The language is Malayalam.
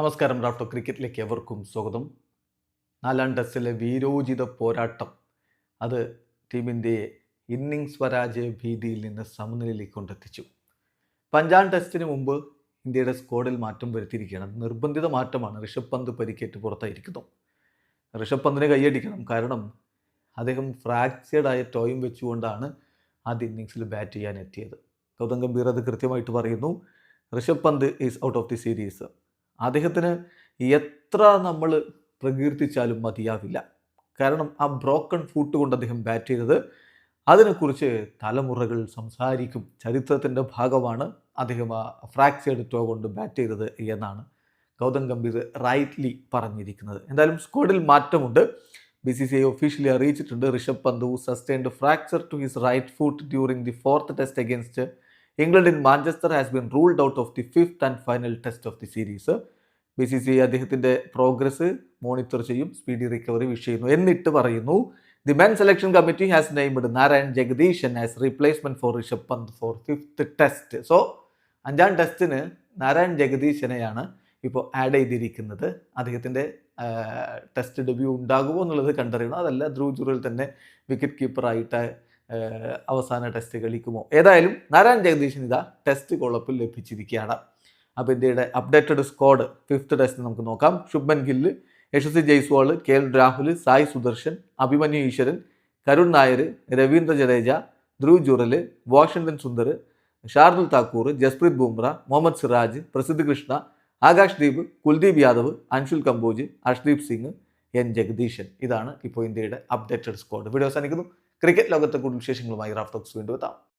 നമസ്കാരം റാഫ്റ്റോ ക്രിക്കറ്റിലേക്ക് എവർക്കും സ്വാഗതം. നാലാം ടെസ്റ്റിലെ വീരോചിത പോരാട്ടം. അത് ടീം ഇന്ത്യയെ ഇന്നിങ്സ് പരാജയ ഭീതിയിൽ നിന്ന് സമനിലയിലേക്ക് കൊണ്ടെത്തിച്ചു. പഞ്ചാം ടെസ്റ്റിന് മുമ്പ് ഇന്ത്യയുടെ സ്ക്വാഡിൽ മാറ്റം വരുത്തിയിരിക്കുകയാണ്. അത് നിർബന്ധിത മാറ്റമാണ്. ഋഷഭ് പന്ത് പരിക്കേറ്റ് പുറത്തായിരിക്കുന്നു. ഋഷഭ് പന്തിനെ കൈയടിക്കണം. കാരണം അദ്ദേഹം ഫ്രാക്ചേർഡായ ടോയും വെച്ചുകൊണ്ടാണ് ആദ്യ ഇന്നിങ്സിൽ ബാറ്റ് ചെയ്യാൻ എത്തിയത്. ഗൗതം ഗംഭീർ അത് കൃത്യമായിട്ട് പറയുന്നു. Rishabh Pant is out of the series. അദ്ദേഹത്തിന് എത്ര നമ്മൾ പ്രകീർത്തിച്ചാലും മതിയാവില്ല. കാരണം ആ ബ്രോക്കൺ ഫൂട്ട് കൊണ്ട് അദ്ദേഹം ബാറ്റ് ചെയ്തത് അതിനെക്കുറിച്ച് തലമുറകൾ സംസാരിക്കും. ചരിത്രത്തിന്റെ ഭാഗമാണ് അദ്ദേഹം ആ ഫ്രാക്ചേർഡ് ടോ കൊണ്ട് ബാറ്റ് ചെയ്തത് എന്നാണ് ഗൗതം ഗംഭീർ റൈറ്റ്ലി പറഞ്ഞിരിക്കുന്നത്. എന്തായാലും സ്ക്വാഡിൽ മാറ്റമുണ്ട്. B C C I officially അറിയിച്ചിട്ടുണ്ട്. Rishabh Pant sustained fracture to his right foot during the fourth test against England in Manchester has been ruled out of the fifth and final test of the series B C C അദ്ദേഹത്തിന്റെ പ്രോഗ്രസ് മോണിറ്റർ ചെയ്യും സ്പീഡി റിക്കവറി വിഷ് ചെയ്യുന്നു എന്നിട്ട് പറയുന്നു the men selection committee has named Narayan Jagadeesan as replacement for Rishabh Pant for fifth test so അഞ്ചാം ടെസ്റ്റിന് നാരായൺ ജഗദീശനെയാണ് ഇപ്പോൾ ആഡ് ചെയ്തിരിക്കുന്നത്. അദ്ദേഹത്തിന്റെ ടെസ്റ്റ് ഡെബ്യൂ ഉണ്ടാകുമോ എന്നുള്ളത് കണ്ടറിയണം. അതല്ല ധ്രുവ് ജുറൽ തന്നെ വിക്കറ്റ് കീപ്പറായിട്ട് അവസാന ടെസ്റ്റ് കളിക്കുമോ? ഏതായാലും നാരായൺ ജഗദീശൻ ഇതാ ടെസ്റ്റ് കോളപ്പിൽ ലഭിച്ചിരിക്കുകയാണ്. അപ്പോൾ ഇന്ത്യയുടെ അപ്ഡേറ്റഡ് സ്ക്വാഡ് ഫിഫ്ത്ത് ടെസ്റ്റ് നമുക്ക് നോക്കാം. Shubman Gill Yashasvi Jaiswal K L Rahul Sai Sudharsan Abhimanyu Easwaran Karun Nair Ravindra Jadeja Dhruv Jurel Washington Sundar Shardul Thakur Jasprit Bumrah Mohammed Siraj Prasidh Krishna Akash Deep Kuldeep Yadav Anshul Kamboj Arshdeep Singh N Jagadeesan. ഇതാണ് ഇപ്പോൾ ഇന്ത്യയുടെ അപ്ഡേറ്റഡ് സ്ക്വാഡ് വീഡിയോ അവസാനിക്കുന്നു. ക്രിക്കറ്റ് ലോകത്തെ കൂടുതൽ വിശേഷങ്ങളുമായി റാഫ്റ്റോക്സ് വീണ്ടും എത്താം.